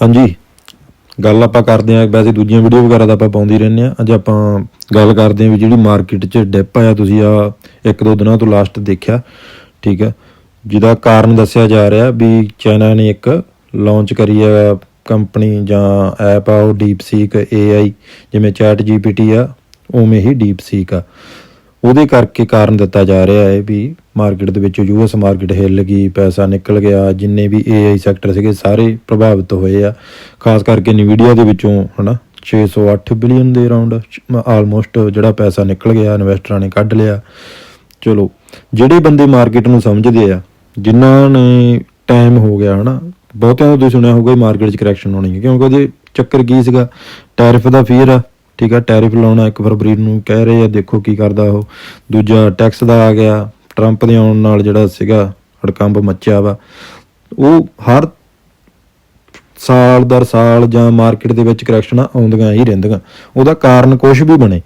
ਹਾਂਜੀ। ਗੱਲ ਆਪਾਂ ਕਰਦੇ ਆਂ ਵੈਸੇ ਦੂਜੀਆਂ ਵੀਡੀਓ ਵਗੈਰਾ ਤਾਂ ਆਪਾਂ ਪਾਉਂਦੀ ਰਹਿੰਦੇ ਆਂ ਅੱਜ ਆਪਾਂ ਗੱਲ ਕਰਦੇ ਆਂ ਵੀ ਜਿਹੜੀ ਮਾਰਕੀਟ 'ਚ ਡਿਪ ਆਇਆ, ਤੁਸੀਂ ਆ ਇੱਕ ਦੋ ਦਿਨਾਂ ਤੋਂ ਲਾਸਟ ਦੇਖਿਆ, ਠੀਕ ਆ ਜਿਹਦਾ ਕਾਰਨ ਦੱਸਿਆ ਜਾ ਰਿਹਾ ਵੀ ਚਾਈਨਾ ਨੇ ਇੱਕ ਲਾਂਚ ਕਰੀ ਆ ਕੰਪਨੀ ਜਾਂ ਐਪ ਆ, ਉਹ ਡੀਪਸੀਕ AI ਜਿਵੇਂ ਚੈਟ GPT ਆ, ਉਵੇਂ ਹੀ ਡੀਪਸੀਕ ਆ। ਉਹਦੇ ਕਰਕੇ ਕਾਰਨ ਦਿੱਤਾ ਜਾ ਰਿਹਾ ਹੈ ਵੀ ਮਾਰਕੀਟ ਦੇ ਵਿੱਚ ਯੂਐਸ ਮਾਰਕੀਟ ਹਿੱਲ ਗਈ, ਪੈਸਾ ਨਿਕਲ ਗਿਆ, ਜਿੰਨੇ ਵੀ AI ਸੈਕਟਰ ਸੀਗੇ ਸਾਰੇ ਪ੍ਰਭਾਵਿਤ ਹੋਏ ਆ। ਖਾਸ ਕਰਕੇ ਨਵੀਡੀਆ ਦੇ ਵਿੱਚੋਂ, ਹਨਾ 608 ਬਿਲੀਅਨ ਦੇ ਅਰਾਊਂਡ ਆਲਮੋਸਟ ਜਿਹੜਾ ਪੈਸਾ ਨਿਕਲ ਗਿਆ ਇਨਵੈਸਟਰਾਂ ਨੇ ਕੱਢ ਲਿਆ। ਚਲੋ, ਜਿਹੜੇ ਬੰਦੇ ਮਾਰਕੀਟ ਨੂੰ ਸਮਝਦੇ ਆ, ਜਿਨ੍ਹਾਂ ਨੇ ਟਾਈਮ ਹੋ ਗਿਆ, ਹਨਾ, ਬਹੁਤਿਆਂ ਤੋਂ ਤੁਸੀਂ ਸੁਣਿਆ ਹੋਊਗਾ ਮਾਰਕੀਟ 'ਚ ਕਰੈਕਸ਼ਨ ਹੋਣੀ ਹੈ, ਕਿਉਂਕਿ ਉਹਦੇ ਚੱਕਰ ਕੀ ਸੀਗਾ? ਟੈਰਿਫ ਦਾ ਫੀਅਰ ਆ। ਠੀਕ ਆ, ਟੈਰਿਫ ਲਾਉਣਾ ਇੱਕ ਫਰਵਰੀ ਨੂੰ ਕਹਿ ਰਹੇ ਆ, ਦੇਖੋ ਕੀ ਕਰਦਾ ਉਹ। ਦੂਜਾ, ਟੈਕਸ ਦਾ ਆ ਗਿਆ, ਟਰੰਪ ਦੇ ਆਉਣ ਨਾਲ ਜਿਹੜਾ ਸੀਗਾ ਹੜਕੰਬ ਮੱਚਿਆ ਵਾ। ਉਹ ਹਰ ਸਾਲ ਦਰ ਸਾਲ ਜਾਂ ਮਾਰਕੀਟ ਦੇ ਵਿੱਚ ਕਰੈਕਸ਼ਨਾਂ ਆਉਂਦੀਆਂ ਹੀ ਰਹਿੰਦੀਆਂ। ਉਹਦਾ ਕਾਰਨ ਕੁਝ ਵੀ ਬਣੇ।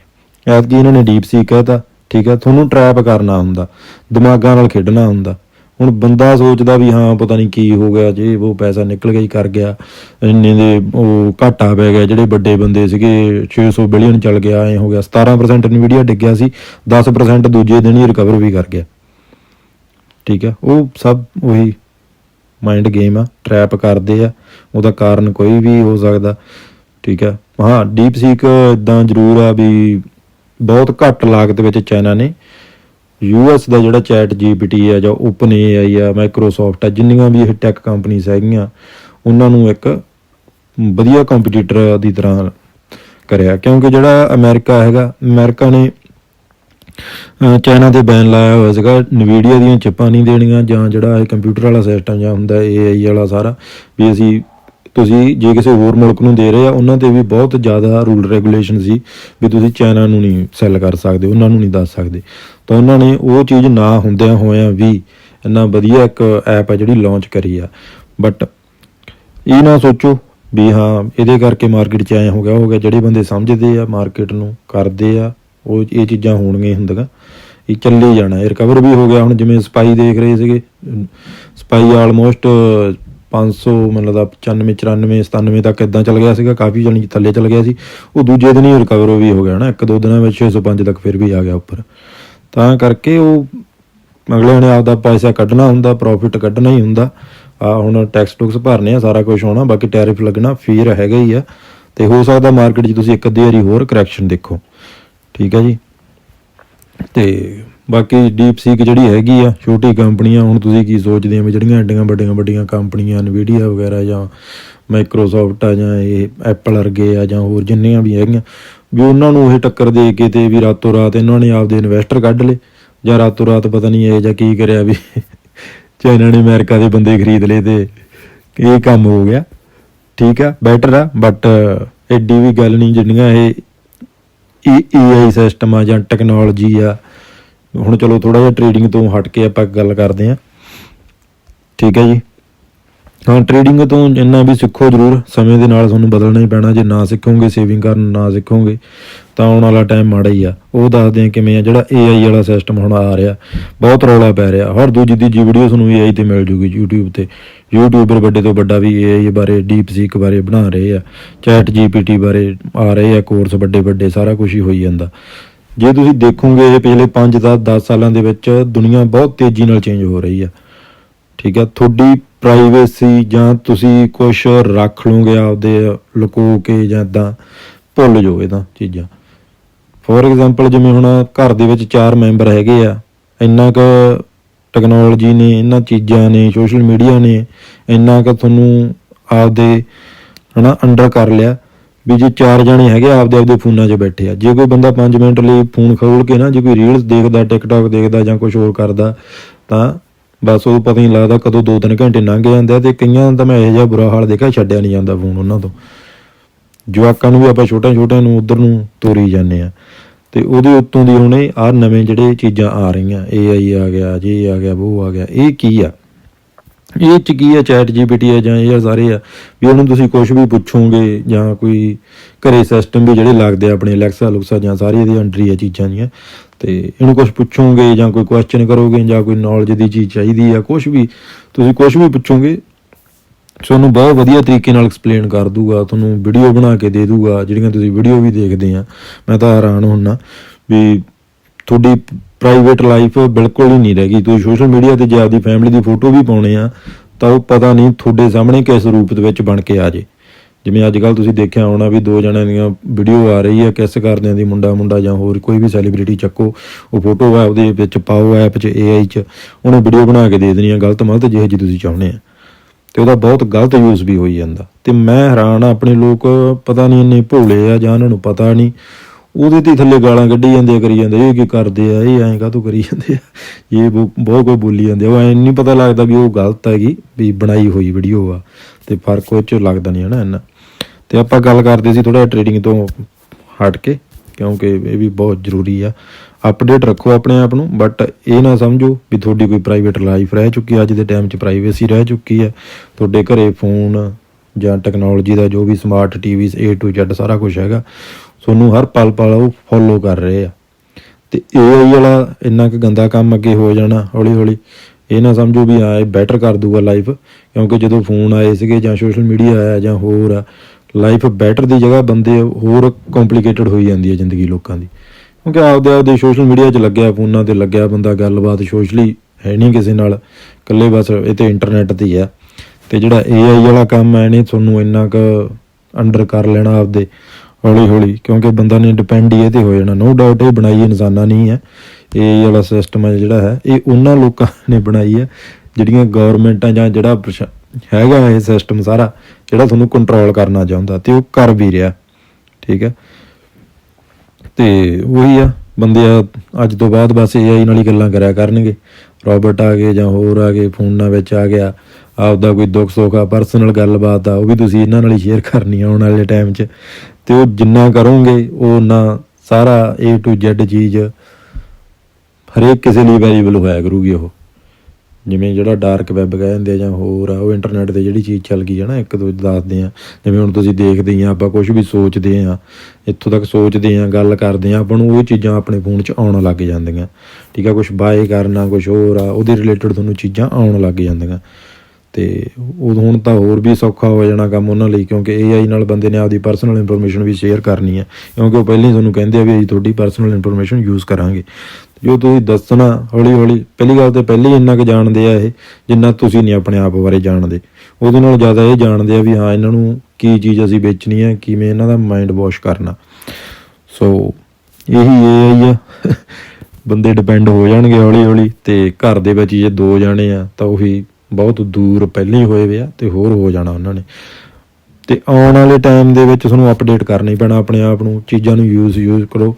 ਐਤਕੀ ਇਹਨਾਂ ਨੇ ਡੀਪ ਸੀ ਕਹਿਤਾ ਠੀਕ ਹੈ ਤੁਹਾਨੂੰ ਟਰੈਪ ਕਰਨਾ ਹੁੰਦਾ, ਦਿਮਾਗਾਂ ਨਾਲ ਖੇਡਣਾ ਹੁੰਦਾ। ਹੁਣ ਬੰਦਾ ਸੋਚਦਾ ਵੀ ਹਾਂ, ਪਤਾ ਨਹੀਂ ਕੀ ਹੋ ਗਿਆ, ਜੇ ਉਹ ਪੈਸਾ ਨਿਕਲ ਗਿਆ ਹੀ ਕਰ ਗਿਆ। ਇੰਨੇ ਦੇ ਉਹ ਘਾਟਾ ਪੈ ਗਿਆ, ਜਿਹੜੇ ਵੱਡੇ ਬੰਦੇ ਸੀਗੇ 600 ਬਿਲੀਅਨ ਚੱਲ ਗਿਆ, ਐ ਹੋ ਗਿਆ। 17% ਨਵੀਡੀਆ ਡਿੱਗਿਆ ਸੀ 10% ਦੂਜੇ ਦਿਨ ਹੀ ਰਿਕਵਰ ਵੀ ਕਰ ਗਿਆ। ਠੀਕ ਹੈ ਉਹ ਸਭ ਉਹੀ ਮਾਈਂਡ ਗੇਮ ਆ ਟਰੈਪ ਕਰਦੇ ਆ। ਉਹਦਾ ਕਾਰਨ ਕੋਈ ਵੀ ਹੋ ਸਕਦਾ। ਠੀਕ ਹੈ ਹਾਂ ਡੀਪ ਸੀਕ ਇਦਾਂ ਜ਼ਰੂਰ ਆ ਵੀ ਬਹੁਤ ਘੱਟ ਲਾਗਤ ਵਿੱਚ ਚਾਈਨਾ ਨੇ ਯੂਐਸ ਦਾ ਜਿਹੜਾ ਚੈਟ ਜੀਪੀਟੀ ਆ ਜਾਂ ਓਪਨ ਏਆਈ ਆ ਮਾਈਕਰੋਸਾਫਟ ਆ ਜਿੰਨੀਆਂ ਵੀ ਇਹ ਟੈਕ ਕੰਪਨੀਆਂ ਹੈਗੀਆਂ, ਉਹਨਾਂ ਨੂੰ ਇੱਕ ਵਧੀਆ ਕੰਪੀਟੀਟਰ ਦੀ ਤਰ੍ਹਾਂ ਕਰਿਆ। ਕਿਉਂਕਿ ਜਿਹੜਾ ਅਮਰੀਕਾ ਹੈਗਾ, ਅਮਰੀਕਾ ਨੇ ਚਾਈਨਾ ਤੇ ਬੈਨ ਲਾਇਆ ਹੋਇਆ ਸੀਗਾ, ਨਵੀਡੀਆ ਦੀਆਂ ਚਿਪਾਂ ਨਹੀਂ ਦੇਣੀਆਂ ਜਾਂ ਜਿਹੜਾ ਇਹ ਕੰਪਿਊਟਰ ਵਾਲਾ ਸਿਸਟਮ ਜਾਂ ਹੁੰਦਾ AI ਵਾਲਾ ਸਾਰਾ, ਵੀ ਅਸੀਂ ਤੁਸੀਂ ਜੇ ਕਿਸੇ ਹੋਰ ਮੁਲਕ ਨੂੰ ਦੇ ਰਹੇ ਆ, ਉਹਨਾਂ ਤੇ ਵੀ ਬਹੁਤ ਜ਼ਿਆਦਾ ਰੂਲ ਰੈਗੂਲੇਸ਼ਨ ਸੀ ਵੀ ਤੁਸੀਂ ਚਾਈਨਾ ਨੂੰ ਨਹੀਂ ਸੈੱਲ ਕਰ ਸਕਦੇ, ਉਹਨਾਂ ਨੂੰ ਨਹੀਂ ਦੱਸ ਸਕਦੇ। ਤਾਂ ਉਹਨਾਂ ਨੇ ਉਹ ਚੀਜ਼ ਨਾ ਹੁੰਦਿਆਂ ਹੋਇਆਂ ਵੀ ਇੰਨਾ ਵਧੀਆ ਇੱਕ ਐਪ ਆ ਜਿਹੜੀ ਲਾਂਚ ਕਰੀ ਆ। ਬਟ ਇਹ ਨਾ ਸੋਚੋ ਵੀ ਹਾਂ, ਇਹਦੇ ਕਰਕੇ ਮਾਰਕੀਟ 'ਚ ਐ ਹੋ ਗਿਆ ਹੋ ਗਿਆ, ਜਿਹੜੇ ਬੰਦੇ ਸਮਝਦੇ ਆ ਮਾਰਕੀਟ ਨੂੰ, ਕਰਦੇ ਆ, ਉਹ ਇਹ ਚੀਜ਼ਾਂ ਹੋਣਗੀਆਂ ਹੁੰਦੀਆਂ। ਇਹ ਚੱਲੇ ਜਾਣਾ ਰਿਕਵਰ ਵੀ ਹੋ ਗਿਆ। ਹੁਣ ਜਿਵੇਂ ਸਪਾਈ ਦੇਖ ਰਹੇ ਸੀਗੇ ਸਪਾਈ ਆਲਮੋਸਟ 500 ਮੈਨੂੰ ਲੱਗਦਾ 95 94 97 ਤੱਕ ਇਦਾਂ ਚੱਲ ਗਿਆ ਸੀਗਾ, ਕਾਫੀ ਜਣੀ ਥੱਲੇ ਚੱਲ ਗਿਆ ਸੀ। ਉਹ ਦੂਜੇ ਦਿਨ ਹੀ ਰਿਕਵਰ ਵੀ ਹੋ ਗਿਆ ਨਾ, ਇੱਕ ਦੋ ਦਿਨਾਂ ਵਿੱਚ 605 ਤੱਕ ਫਿਰ ਵੀ ਆ ਗਿਆ ਉੱਪਰ। ਤਾਂ ਕਰਕੇ ਉਹ ਅਗਲੇ ਨੇ ਆਪਦਾ ਪੈਸਾ ਕੱਢਣਾ ਹੁੰਦਾ ਪ੍ਰੋਫਿਟ ਕੱਢਣਾ ਹੀ ਹੁੰਦਾ। ਆ ਹੁਣ ਟੈਕਸ ਟੁਕਸ ਭਰਨੇ ਆ, ਸਾਰਾ ਕੁਝ ਹੋਣਾ, ਬਾਕੀ ਟੈਰਿਫ ਲੱਗਣਾ ਫੀਰ ਹੈਗਾ ਹੀ ਆ। ਤੇ ਹੋ ਸਕਦਾ ਮਾਰਕੀਟ 'ਚ ਤੁਸੀਂ ਇੱਕ ਅੱਧੀ ਵਾਰੀ ਹੋਰ ਕਰੈਕਸ਼ਨ ਦੇਖੋ। ਠੀਕ ਹੈ ਜੀ? ਤੇ ਬਾਕੀ ਡੀਪ ਸੀਕ ਜਿਹੜੀ ਹੈਗੀ ਆ, ਛੋਟੀ ਕੰਪਨੀਆਂ, ਹੁਣ ਤੁਸੀਂ ਕੀ ਸੋਚਦੇ ਆ ਵੀ ਜਿਹੜੀਆਂ ਐਡੀਆਂ ਵੱਡੀਆਂ ਵੱਡੀਆਂ ਕੰਪਨੀਆਂ ਨਵੀਡੀਆ ਵਗੈਰਾ ਜਾਂ ਮਾਈਕਰੋਸਾਫਟ ਆ ਜਾਂ ਇਹ ਐਪਲ ਵਰਗੇ ਆ ਜਾਂ ਹੋਰ ਜਿੰਨੀਆਂ ਵੀ ਹੈਗੀਆਂ, ਵੀ ਉਹਨਾਂ ਨੂੰ ਇਹ ਟੱਕਰ ਦੇ ਕੇ ਤੇ ਵੀ ਰਾਤੋਂ ਰਾਤ ਇਹਨਾਂ ਨੇ ਆਪਦੇ ਇਨਵੈਸਟਰ ਕੱਢ ਲਏ ਜਾਂ ਰਾਤੋਂ ਰਾਤ ਪਤਾ ਨਹੀਂ ਇਹ ਜਾਂ ਕੀ ਕਰਿਆ ਵੀ ਚਾਈਨਾ ਨੇ ਅਮਰੀਕਾ ਦੇ ਬੰਦੇ ਖਰੀਦ ਲਏ ਤੇ ਇਹ ਕੰਮ ਹੋ ਗਿਆ। ਠੀਕ ਆ ਬੈਟਰ ਆ ਬਟ ਐਡੀ ਵੀ ਗੱਲ ਨਹੀਂ ਜਿੰਨੀਆਂ ਇਹ ਏਆਈ ਸਿਸਟਮ ਆ ਜਾਂ ਟੈਕਨੋਲੋਜੀ ਆ ਹੁਣ ਚਲੋ ਥੋੜਾ ਜਿਹਾ ਟ੍ਰੇਡਿੰਗ ਤੋਂ ਹਟ ਕੇ ਆਪਾਂ ਗੱਲ ਕਰਦੇ ਹਾਂ। ਠੀਕ ਹੈ ਜੀ? ਹਾਂ ਟ੍ਰੇਡਿੰਗ ਤੋਂ ਇੰਨਾ ਵੀ ਸਿੱਖੋ ਜ਼ਰੂਰ। ਸਮੇਂ ਦੇ ਨਾਲ ਤੁਹਾਨੂੰ ਬਦਲਣਾ ਹੀ ਪੈਣਾ। ਜੇ ਨਾ ਸਿੱਖੋਗੇ ਸੇਵਿੰਗ ਕਰਨ ਨਾ ਸਿੱਖੋਗੇ, ਤਾਂ ਆਉਣ ਵਾਲਾ ਟਾਈਮ ਮਾੜਾ ਹੀ ਆ। ਉਹ ਦੱਸਦੇ ਆ ਕਿਵੇਂ ਆ, ਜਿਹੜਾ AI ਵਾਲਾ ਸਿਸਟਮ ਹੁਣ ਆ ਰਿਹਾ। ਬਹੁਤ ਰੌਲਾ ਪੈ ਰਿਹਾ। ਹਰ ਦੂਜੀ ਤੀਜੀ ਵੀਡੀਓ ਤੁਹਾਨੂੰ AI ਤੇ ਮਿਲ ਜੂਗੀ YouTube ਤੇ। ਯੂਟਿਊਬਰ ਵੱਡੇ ਤੋਂ ਵੱਡਾ ਵੀ AI ਬਾਰੇ ਡੀਪ ਸੀਕ ਬਾਰੇ ਬਣਾ ਰਹੇ ਆ। ਚੈਟ GPT ਬਾਰੇ ਆ ਰਹੇ ਆ। ਕੋਰਸ ਵੱਡੇ ਵੱਡੇ ਸਾਰਾ ਕੁਝ ਹੀ ਹੋਈ ਜਾਂਦਾ। ਜੇ ਤੁਸੀਂ ਦੇਖੋਗੇ ਇਹ ਪਿਛਲੇ 5 10 10 ਸਾਲਾਂ ਦੇ ਵਿੱਚ ਦੁਨੀਆ ਬਹੁਤ ਤੇਜ਼ੀ ਨਾਲ ਚੇਂਜ ਹੋ ਰਹੀ ਆ। ਠੀਕ ਆ? ਤੁਹਾਡੀ ਪ੍ਰਾਈਵੇਸੀ ਜਾਂ ਤੁਸੀਂ ਕੁਝ ਰੱਖ ਲਓਗੇ ਆਪਦੇ ਲੁਕੋ ਕੇ ਜਾਂ ਇਦਾਂ ਭੁੱਲ ਜਾਓ ਇਹਦਾ ਚੀਜ਼ਾਂ। ਫੋਰ ਐਗਜ਼ਾਮਪਲ ਜਿਵੇਂ ਹੁਣ ਘਰ ਦੇ ਵਿੱਚ ਚਾਰ ਮੈਂਬਰ ਹੈਗੇ ਆ, ਇੰਨਾ ਕੁ ਟੈਕਨੋਲੋਜੀ ਨੇ ਇਹਨਾਂ ਚੀਜ਼ਾਂ ਨੇ ਸੋਸ਼ਲ ਮੀਡੀਆ ਨੇ, ਇੰਨਾ ਕੁ ਤੁਹਾਨੂੰ ਆਪਦੇ ਹਨਾ ਅੰਡਰ ਕਰ ਲਿਆ। ਵੀ ਜੇ ਚਾਰ ਜਣੇ ਹੈਗੇ ਆਪਦੇ ਆਪਦੇ ਫੋਨਾਂ 'ਚ ਬੈਠੇ ਆ। ਜੇ ਕੋਈ ਬੰਦਾ 5 ਮਿੰਟ ਲਈ ਫੋਨ ਖੋਲ ਕੇ ਨਾ, ਜੇ ਕੋਈ ਰੀਲਸ ਦੇਖਦਾ ਟਿਕਟੌਕ ਦੇਖਦਾ ਜਾਂ ਕੁਝ ਹੋਰ ਕਰਦਾ, ਤਾਂ ਬਸ ਉਹ ਪਤਾ ਨਹੀਂ ਲੱਗਦਾ ਕਦੋਂ 2-3 ਘੰਟੇ ਲੰਘ ਜਾਂਦੇ ਆ ਤੇ ਕਈਆਂ ਦਾ ਤਾਂ ਮੈਂ ਇਹੋ ਜਿਹਾ ਬੁਰਾ ਹਾਲ ਦੇਖਿਆ, ਛੱਡਿਆ ਨਹੀਂ ਜਾਂਦਾ ਫੋਨ ਉਹਨਾਂ ਤੋਂ। ਜਵਾਕਾਂ ਨੂੰ ਵੀ ਆਪਾਂ ਛੋਟਿਆਂ ਛੋਟਿਆਂ ਨੂੰ ਉਧਰ ਨੂੰ ਤੋਰੀ ਜਾਂਦੇ ਆ। ਤੇ ਉਹਦੇ ਉੱਤੋਂ ਦੀ ਹੁਣੇ ਆਹ ਨਵੇਂ ਜਿਹੜੇ ਚੀਜ਼ਾਂ ਆ ਰਹੀਆਂ AI ਆ ਗਿਆ ਜੇ ਆ ਗਿਆ, ਉਹ ਆ ਗਿਆ, ਇਹ ਕੀ ਆ? ਇਹ ਚ ਕੀ ਆ ਚੈਟ ਜੀਪੀਟੀ ਹੈ ਜਾਂ ਇਹ ਸਾਰੇ ਆ, ਵੀ ਉਹਨੂੰ ਤੁਸੀਂ ਕੁਝ ਵੀ ਪੁੱਛੋਗੇ ਜਾਂ ਕੋਈ ਘਰੇ ਸਿਸਟਮ ਵੀ ਜਿਹੜੇ ਲੱਗਦੇ ਆ ਆਪਣੇ ਅਲੈਕਸਾ ਲੁਕਸਾ ਜਾਂ ਸਾਰੇ ਇਹਦੇ ਅੰਡਰ ਹੀ ਆ ਚੀਜ਼ਾਂ ਦੀਆਂ ਤੇ ਇਹਨੂੰ ਕੁਝ ਪੁੱਛੋਗੇ ਜਾਂ ਕੋਈ ਕੁਐਸਚਨ ਕਰੋਗੇ ਜਾਂ ਕੋਈ ਨੌਲੇਜ ਦੀ ਚੀਜ਼ ਚਾਹੀਦੀ ਆ ਕੁਝ ਵੀ, ਤੁਸੀਂ ਕੁਝ ਵੀ ਪੁੱਛੋਗੇ ਤੁਹਾਨੂੰ ਬਹੁਤ ਵਧੀਆ ਤਰੀਕੇ ਨਾਲ ਐਕਸਪਲੇਨ ਕਰ ਦੂਗਾ, ਤੁਹਾਨੂੰ ਵੀਡੀਓ ਬਣਾ ਕੇ ਦੇ ਦੂਗਾ, ਜਿਹੜੀਆਂ ਤੁਸੀਂ ਵੀਡੀਓ ਵੀ ਦੇਖਦੇ ਆ, ਮੈਂ ਤਾਂ ਹੈਰਾਨ ਹੁੰਨਾ ਵੀ ਤੁਹਾਡੀ ਪ੍ਰਾਈਵੇਟ ਲਾਈਫ ਬਿਲਕੁਲ ਹੀ ਨਹੀਂ ਰਹਿ ਗਈ। ਤੁਸੀਂ ਸੋਸ਼ਲ ਮੀਡੀਆ ਤੇ ਜੇ ਆਪਦੀ ਫੈਮਿਲੀ ਦੀ ਫੋਟੋ ਵੀ ਪਾਉਣੇ ਆ, ਤਾਂ ਉਹ ਪਤਾ ਨਹੀਂ ਤੁਹਾਡੇ ਸਾਹਮਣੇ ਕਿਸ ਰੂਪ ਦੇ ਵਿੱਚ ਬਣ ਕੇ ਆ ਜੇ। ਜਿਵੇਂ ਅੱਜ ਕੱਲ ਤੁਸੀਂ ਦੇਖਿਆ ਹੋਣਾ ਵੀ ਦੋ ਜਣਿਆਂ ਦੀਆਂ ਵੀਡੀਓ ਆ ਰਹੀ ਹੈ, ਕਿਸ ਕਰਦਿਆਂ ਦੀ ਮੁੰਡਾ ਮੁੰਡਾ ਜਾਂ ਹੋਰ ਕੋਈ ਵੀ ਸੈਲੀਬ੍ਰਿਟੀ ਚੱਕੋ, ਉਹ ਫੋਟੋ ਆ ਉਹਦੇ ਵਿੱਚ ਪਾਓ ਐਪ 'ਚ AI 'ਚ, ਉਹਨੇ ਵੀਡੀਓ ਬਣਾ ਕੇ ਦੇ ਦੇਣੀ ਆ, ਗਲਤ ਮਲਤ ਜਿਹੇ ਜੀ ਤੁਸੀਂ ਚਾਹੁੰਦੇ ਆ। ਤੇ ਉਹਦਾ ਬਹੁਤ ਗਲਤ ਯੂਜ਼ ਵੀ ਹੋਈ ਜਾਂਦਾ। ਤੇ ਮੈਂ ਹੈਰਾਨ ਆ, ਆਪਣੇ ਲੋਕ ਪਤਾ ਨਹੀਂ ਇੰਨੇ ਭੋਲੇ ਆ ਜਾਂ ਉਹਨਾਂ ਨੂੰ ਪਤਾ ਨਹੀਂ ਉਹਦੇ ਤੇ ਹੀ ਥੱਲੇ ਗਾਲਾਂ ਕੱਢੀ ਜਾਂਦੇ ਆ, ਕਰੀ ਜਾਂਦੇ ਇਹ ਕੀ ਕਰਦੇ ਆ, ਇਹ ਐਂ ਕਾਹਤੋਂ ਕਰੀ ਜਾਂਦੇ ਆ? ਇਹ ਬਹੁ- ਬਹੁਤ ਕੋਈ ਬੋਲੀ ਜਾਂਦੇ ਆ। ਉਹ ਐਂ ਨਹੀਂ ਪਤਾ ਲੱਗਦਾ ਵੀ ਉਹ ਗਲਤ ਹੈਗੀ, ਵੀ ਬਣਾਈ ਹੋਈ ਵੀਡੀਓ ਆ, ਤੇ ਫ਼ਰਕ ਉਹ ਚ ਲੱਗਦਾ ਨਹੀਂ ਹੈ ਨਾ ਇੰਨਾ। ਤੇ ਆਪਾਂ ਗੱਲ ਕਰਦੇ ਸੀ ਥੋੜਾ ਟ੍ਰੇਡਿੰਗ ਤੋਂ ਹਟ ਕੇ, ਕਿਉਂਕਿ ਇਹ ਵੀ ਬਹੁਤ ਜ਼ਰੂਰੀ ਆ। ਅਪਡੇਟ ਰੱਖੋ ਆਪਣੇ ਆਪ ਨੂੰ ਬਟ ਇਹ ਨਾ ਸਮਝੋ ਵੀ ਤੁਹਾਡੀ ਕੋਈ ਪ੍ਰਾਈਵੇਟ ਲਾਈਫ ਰਹਿ ਚੁੱਕੀ ਹੈ ਅੱਜ ਦੇ ਟਾਈਮ 'ਚ ਪ੍ਰਾਈਵੇਸੀ ਰਹਿ ਚੁੱਕੀ ਹੈ ਤੁਹਾਡੇ ਘਰੇ ਫੋਨ ਜਾਂ ਟੈਕਨੋਲੋਜੀ ਦਾ ਜੋ ਵੀ smart TVs A to Z ਸਾਰਾ ਕੁਝ ਹੈਗਾ। ਤੁਹਾਨੂੰ ਹਰ ਪਲ ਪਲ ਉਹ ਫੋਲੋ ਕਰ ਰਹੇ ਆ। ਤੇ AI ਵਾਲਾ ਇੰਨਾ ਕੁ ਗੰਦਾ ਕੰਮ ਅੱਗੇ ਹੋ ਜਾਣਾ ਹੌਲੀ ਹੌਲੀ, ਇਹ ਨਾ ਸਮਝੋ ਵੀ ਆ ਇਹ ਬੈਟਰ ਕਰ ਦੂਗਾ ਲਾਈਫ ਕਿਉਂਕਿ ਜਦੋਂ ਫੋਨ ਆਏ ਸੀਗੇ ਜਾਂ ਸੋਸ਼ਲ ਮੀਡੀਆ ਆਇਆ ਜਾਂ ਹੋਰ ਆ ਲਾਈਫ ਬੈਟਰ ਦੀ ਜਗ੍ਹਾ ਬੰਦੇ ਹੋਰ ਕੰਪਲਿਕੇਟਡ ਹੋਈ ਜਾਂਦੀ ਹੈ ਜ਼ਿੰਦਗੀ ਲੋਕਾਂ ਦੀ। ਕਿਉਂਕਿ ਆਪਦੇ ਆਪਦੇ ਸੋਸ਼ਲ ਮੀਡੀਆ 'ਚ ਲੱਗਿਆ, ਫੋਨਾਂ ਤੇ ਲੱਗਿਆ ਬੰਦਾ, ਗੱਲਬਾਤ ਸੋਸ਼ਲੀ ਹੈ ਨਹੀਂ ਕਿਸੇ ਨਾਲ, ਇਕੱਲੇ ਬਸ ਇਹ ਤੇ ਇੰਟਰਨੈਟ ਤੇ ਹੀ ਆ। ਤੇ ਜਿਹੜਾ AI ਵਾਲਾ ਕੰਮ ਹੈ ਇਹਨੇ ਤੁਹਾਨੂੰ ਇੰਨਾ ਕੁ ਅੰਡਰ ਕਰ ਲੈਣਾ ਆਪਦੇ। ਹੌਲੀ ਹੌਲੀ ਕਿਉਂਕਿ ਬੰਦਾ ਨੇ ਡਿਪੈਂਡ ਹੀ ਇਹ ਹੋ ਜਾਣਾ। ਨੋ ਡਾਊਟ ਇਹ ਬਣਾਈ ਇਨਸਾਨਾਂ ਨਹੀਂ ਹੈ ਇਹ ਵਾਲਾ ਸਿਸਟਮ ਹੈ ਜਿਹੜਾ ਹੈ। ਇਹ ਉਹਨਾਂ ਲੋਕਾਂ ਨੇ ਬਣਾਈ ਹੈ, ਜਿਹੜੀਆਂ ਗਵਰਨਮੈਂਟਾਂ ਜਾਂ ਜਿਹੜਾ ਹੈਗਾ ਇਹ ਸਿਸਟਮ ਸਾਰਾ, ਜਿਹੜਾ ਤੁਹਾਨੂੰ ਕੰਟਰੋਲ ਕਰਨਾ ਚਾਹੁੰਦਾ ਤੇ ਉਹ ਕਰ ਵੀ ਰਿਹਾ। ਠੀਕ ਹੈ? ਤੇ ਉਹੀ ਆ, ਬੰਦੇ ਅੱਜ ਤੋਂ ਬਾਅਦ ਬਸ AI ਨਾਲ ਹੀ ਗੱਲਾਂ ਕਰਿਆ ਕਰਨਗੇ। ਰੋਬੋਟ ਆ ਗਏ ਜਾਂ ਹੋਰ ਆ ਗਏ, ਫੋਨਾਂ ਵਿੱਚ ਆ ਗਿਆ। ਆਪਦਾ ਕੋਈ ਦੁੱਖ ਸੁੱਖ, ਆ ਪਰਸਨਲ ਗੱਲਬਾਤ ਆ, ਉਹ ਵੀ ਤੁਸੀਂ ਇਹਨਾਂ ਨਾਲ ਹੀ ਸ਼ੇਅਰ ਕਰਨੀ ਆਉਣ ਵਾਲੇ ਟਾਈਮ 'ਚ। ਤੇ ਉਹ ਜਿੰਨਾ ਕਰੋਗੇ, ਉਹ ਨਾ ਸਾਰਾ A to Z ਚੀਜ਼ ਹਰੇਕ ਕਿਸੇ ਲਈ ਵੈਰੀਬਲ ਹੋਇਆ ਕਰੂਗੀ ਉਹ। ਜਿਵੇਂ ਜਿਹੜਾ ਡਾਰਕ ਵੈਬ ਕਹਿ ਜਾਂਦੇ ਆ ਜਾਂ ਹੋਰ ਆ, ਉਹ ਇੰਟਰਨੈਟ ਤੇ ਜਿਹੜੀ ਚੀਜ਼ ਚੱਲ ਗਈ ਹੈ ਨਾ, ਇੱਕ ਦੂਜੇ ਦੱਸਦੇ ਆ। ਜਿਵੇਂ ਹੁਣ ਤੁਸੀਂ ਦੇਖਦੇ ਹੀ ਆ, ਆਪਾਂ ਕੁਝ ਵੀ ਸੋਚਦੇ ਆ, ਇੱਥੋਂ ਤੱਕ ਸੋਚਦੇ ਆ, ਗੱਲ ਕਰਦੇ ਆ, ਆਪਾਂ ਨੂੰ ਉਹ ਚੀਜ਼ਾਂ ਆਪਣੇ ਫੋਨ 'ਚ ਆਉਣ ਲੱਗ ਜਾਂਦੀਆਂ। ਠੀਕ ਆ ਕੁਝ ਬਾਏ ਕਰਨਾ ਕੁਝ ਹੋਰ ਆ, ਉਹਦੇ ਰਿਲੇਟਡ ਤੁਹਾਨੂੰ ਚੀਜ਼ਾਂ ਆਉਣ ਲੱਗ ਜਾਂਦੀਆਂ। ਤੇ ਉਹ ਹੁਣ ਤਾਂ ਹੋਰ ਵੀ ਸੌਖਾ ਹੋ ਜਾਣਾ ਕੰਮ ਉਹਨਾਂ ਲਈ, ਕਿਉਂਕਿ AI ਨਾਲ ਬੰਦੇ ਨੇ ਆਪਦੀ ਪਰਸਨਲ ਇਨਫੋਰਮੇਸ਼ਨ ਵੀ ਸ਼ੇਅਰ ਕਰਨੀ ਹੈ ਕਿਉਂਕਿ ਉਹ ਪਹਿਲਾਂ ਹੀ ਤੁਹਾਨੂੰ ਕਹਿੰਦੇ ਆ ਵੀ ਅਸੀਂ ਤੁਹਾਡੀ ਪਰਸਨਲ ਇਨਫੋਰਮੇਸ਼ਨ ਯੂਜ਼ ਕਰਾਂਗੇ। ਜੋ ਤੁਸੀਂ ਦੱਸਣਾ ਹੌਲੀ ਹੌਲੀ, ਪਹਿਲੀ ਗੱਲ ਤੇ ਪਹਿਲੇ ਹੀ ਇੰਨਾ ਕੁ ਜਾਣਦੇ ਆ ਇਹ, ਜਿੰਨਾ ਤੁਸੀਂ ਨਹੀਂ ਆਪਣੇ ਆਪ ਬਾਰੇ ਜਾਣਦੇ। ਉਹਦੇ ਨਾਲ ਜ਼ਿਆਦਾ ਇਹ ਜਾਣਦੇ ਆ ਵੀ ਹਾਂ, ਇਹਨਾਂ ਨੂੰ ਕੀ ਚੀਜ਼ ਅਸੀਂ ਵੇਚਣੀ ਹੈ ਕਿਵੇਂ ਇਹਨਾਂ ਦਾ ਮਾਈਂਡ ਵਾਸ਼ ਕਰਨਾ। ਸੋ ਇਹੀ AI ਆ ਬੰਦੇ ਡਿਪੈਂਡ ਹੋ ਜਾਣਗੇ ਹੌਲੀ ਹੌਲੀ ਤੇ ਘਰ ਦੇ ਵਿੱਚ ਜੇ ਦੋ ਜਾਣੇ ਆ, ਤਾਂ ਉਹੀ ਬਹੁਤ ਦੂਰ ਪਹਿਲਾਂ ਹੀ ਹੋਏ ਵੇ ਆ ਤੇ ਹੋਰ ਹੋ ਜਾਣਾ ਉਹਨਾਂ ਨੇ। ਤੇ ਆਉਣ ਵਾਲੇ ਟਾਈਮ ਦੇ ਵਿੱਚ ਤੁਹਾਨੂੰ ਅਪਡੇਟ ਕਰਨਾ ਹੀ ਪੈਣਾ ਆਪਣੇ ਆਪ ਨੂੰ, ਚੀਜ਼ਾਂ ਨੂੰ ਯੂਜ਼ ਯੂਜ਼ ਕਰੋ।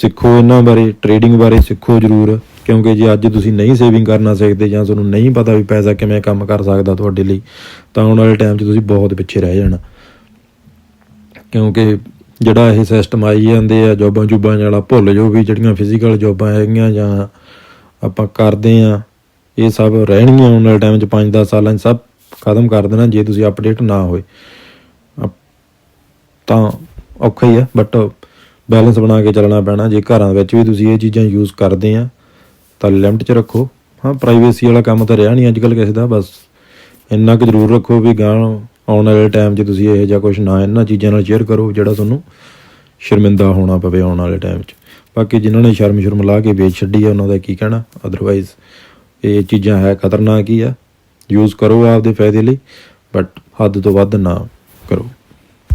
ਸਿੱਖੋ ਇਹਨਾਂ ਬਾਰੇ ਟ੍ਰੇਡਿੰਗ ਬਾਰੇ ਸਿੱਖੋ ਜ਼ਰੂਰ, ਕਿਉਂਕਿ ਜੇ ਅੱਜ ਤੁਸੀਂ ਨਹੀਂ ਸੇਵਿੰਗ ਕਰਨਾ ਸਿੱਖਦੇ ਜਾਂ ਤੁਹਾਨੂੰ ਨਹੀਂ ਪਤਾ ਵੀ ਪੈਸਾ ਕਿਵੇਂ ਕੰਮ ਕਰ ਸਕਦਾ ਤੁਹਾਡੇ ਲਈ, ਤਾਂ ਆਉਣ ਵਾਲੇ ਟਾਈਮ 'ਚ ਤੁਸੀਂ ਬਹੁਤ ਪਿੱਛੇ ਰਹਿ ਜਾਣਾ। ਕਿਉਂਕਿ ਜਿਹੜਾ ਇਹ ਸਿਸਟਮ ਆਈ ਜਾਂਦੇ ਆ, ਜੋਬਾਂ ਜੁਬਾਂ ਵਾਲਾ ਭੁੱਲ ਜੋ ਵੀ ਜਿਹੜੀਆਂ ਫਿਜ਼ੀਕਲ ਜੋਬਾਂ ਹੈਗੀਆਂ ਜਾਂ ਆਪਾਂ ਕਰਦੇ ਆ, ਇਹ ਸਭ ਰਹਿਣਗੀਆਂ ਆਉਣ ਵਾਲੇ ਟਾਈਮ 'ਚ 5-10 ਸਾਲਾਂ 'ਚ ਸਭ ਖਤਮ ਕਰ ਦੇਣਾ ਜੇ ਤੁਸੀਂ ਅਪਡੇਟ ਨਾ ਹੋਏ। ਅਪ- ਤਾਂ ਔਖਾ ਹੀ ਆ ਬਟ ਬੈਲੈਂਸ ਬਣਾ ਕੇ ਚੱਲਣਾ ਪੈਣਾ। ਜੇ ਘਰਾਂ ਵਿੱਚ ਵੀ ਤੁਸੀਂ ਇਹ ਚੀਜ਼ਾਂ ਯੂਜ਼ ਕਰਦੇ ਆ, ਤਾਂ ਲਿਮਟ 'ਚ ਰੱਖੋ। ਹਾਂ ਪ੍ਰਾਈਵੇਸੀ ਵਾਲਾ ਕੰਮ ਤਾਂ ਰਿਹਾ ਨਹੀਂ ਅੱਜ ਕੱਲ ਕਿਸੇ ਦਾ, ਬਸ ਇੰਨਾ ਕੁ ਜ਼ਰੂਰ ਰੱਖੋ ਵੀ ਗਾਂ ਆਉਣ ਵਾਲੇ ਟਾਈਮ 'ਚ ਤੁਸੀਂ ਇਹ ਜਿਹਾ ਕੁਝ ਨਾ ਇਹਨਾਂ ਚੀਜ਼ਾਂ ਨਾਲ ਸ਼ੇਅਰ ਕਰੋ, ਜਿਹੜਾ ਤੁਹਾਨੂੰ ਸ਼ਰਮਿੰਦਾ ਹੋਣਾ ਪਵੇ ਆਉਣ ਵਾਲੇ ਟਾਈਮ 'ਚ। ਬਾਕੀ ਜਿਨ੍ਹਾਂ ਨੇ ਸ਼ਰਮ ਸ਼ਰਮ ਲਾ ਕੇ ਵੇਚ ਛੱਡੀ ਆ, ਉਹਨਾਂ ਦਾ ਕੀ ਕਹਿਣਾ? ਅਦਰਵਾਈਜ਼ ਇਹ ਚੀਜ਼ਾਂ ਹੈ ਖਤਰਨਾਕ ਹੀ ਆ। ਯੂਜ਼ ਕਰੋ ਆਪਦੇ ਫਾਇਦੇ ਲਈ ਬਟ ਹੱਦ ਤੋਂ ਵੱਧ ਨਾ ਕਰੋ।